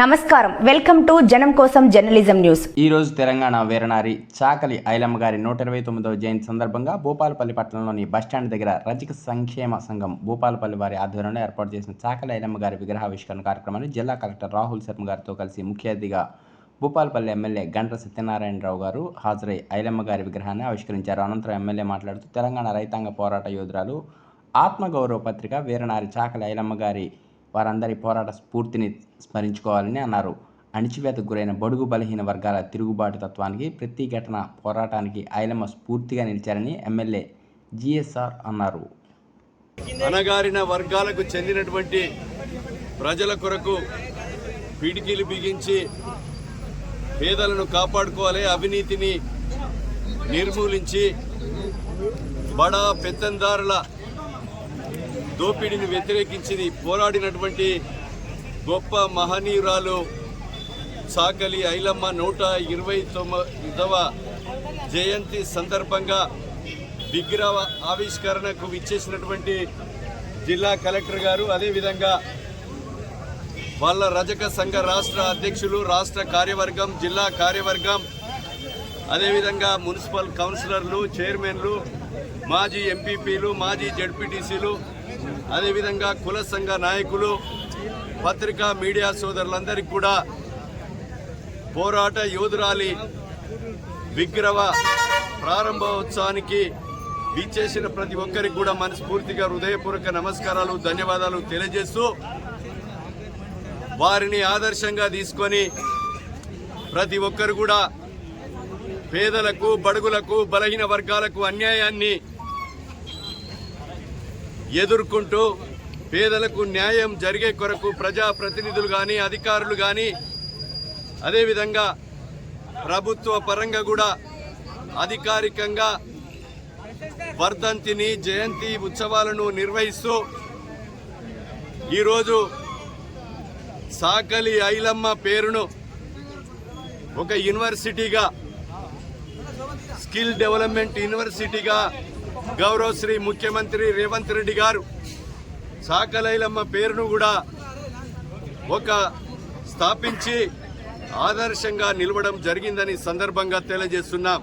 నమస్కారం. Welcome to జనం కోసం జర్నలిజం న్యూస్. ఈ రోజు తెలంగాణ వీరనారి చాకలి ఐలమ్మ గారి నూట ఇరవై తొమ్మిదవ జయంతి సందర్భంగా భూపాలపల్లి పట్టణంలోని బస్టాండ్ దగ్గర రజక సంక్షేమ సంఘం భూపాలపల్లి వారి ఆధ్వర్యంలో ఏర్పాటు చేసిన చాకలి ఐలమ్మ గారి విగ్రహావిష్కరణ కార్యక్రమాన్ని జిల్లా కలెక్టర్ రాహుల్ శర్మ గారితో కలిసి ముఖ్య అతిథిగా భూపాలపల్లి ఎమ్మెల్యే గంట్ర సత్యనారాయణరావు గారు హాజరై ఐలమ్మ గారి విగ్రహాన్ని ఆవిష్కరించారు. అనంతరం ఎమ్మెల్యే మాట్లాడుతూ తెలంగాణ రైతాంగ పోరాట యోధురాలు ఆత్మగౌరవ పత్రిక వీరనారి చాకలి ఐలమ్మ గారి వారందరి పోరాట స్ఫూర్తిని స్మరించుకోవాలని అన్నారు. అణిచివేత గురైన బడుగు బలహీన వర్గాల తిరుగుబాటు తత్వానికి ప్రతి ఘటన పోరాటానికి ఐలమ్మ స్ఫూర్తిగా నిలిచారని ఎమ్మెల్యే జిఎస్ఆర్ అన్నారు. అణగారిన వర్గాలకు చెందినటువంటి ప్రజల కొరకు పిడికిలు బిగించి పేదలను కాపాడుకోవాలి అవినీతిని నిర్మూలించి బడా పెత్తందారుల దోపిడీని వ్యతిరేకించి పోరాడినటువంటి గొప్ప మహనీయురాలు సాకలి ఐలమ్మ నూట ఇరవై తొమ్మిదవ జయంతి సందర్భంగా విగ్రహ ఆవిష్కరణకు విచ్చేసినటువంటి జిల్లా కలెక్టర్ గారు అదేవిధంగా వాళ్ళ రజక సంఘ రాష్ట్ర అధ్యక్షులు రాష్ట్ర కార్యవర్గం జిల్లా కార్యవర్గం అదేవిధంగా మున్సిపల్ కౌన్సిలర్లు చైర్మన్లు మాజీ ఎంపీపీలు మాజీ జడ్పీటీసీలు అదేవిధంగా కుల సంఘ నాయకులు పత్రికా మీడియా సోదరులందరికీ కూడా పోరాట యోధురాలి విగ్రహ ప్రారంభోత్సవానికి విచ్చేసిన ప్రతి ఒక్కరికి కూడా మనస్ఫూర్తిగా హృదయపూర్వక నమస్కారాలు ధన్యవాదాలు తెలియజేస్తూ వారిని ఆదర్శంగా తీసుకొని ప్రతి ఒక్కరు కూడా పేదలకు బడుగులకు బలహీన వర్గాలకు అన్యాయాన్ని ఎదుర్కొంటూ పేదలకు న్యాయం జరిగే కొరకు ప్రజా ప్రతినిధులు కానీ అధికారులు కానీ అదేవిధంగా ప్రభుత్వ పరంగా కూడా అధికారికంగా వర్ధంతిని జయంతి ఉత్సవాలను నిర్వహిస్తూ ఈరోజు సాకలి ఐలమ్మ పేరును ఒక యూనివర్సిటీగా స్కిల్ డెవలప్మెంట్ యూనివర్సిటీగా గౌరవ శ్రీ ముఖ్యమంత్రి రేవంత్ రెడ్డి గారు సాకలైలమ్మ పేరును కూడా ఒక స్థాపించి ఆదర్శంగా నిలవడం జరిగిందని సందర్భంగా తెలియజేస్తున్నాం.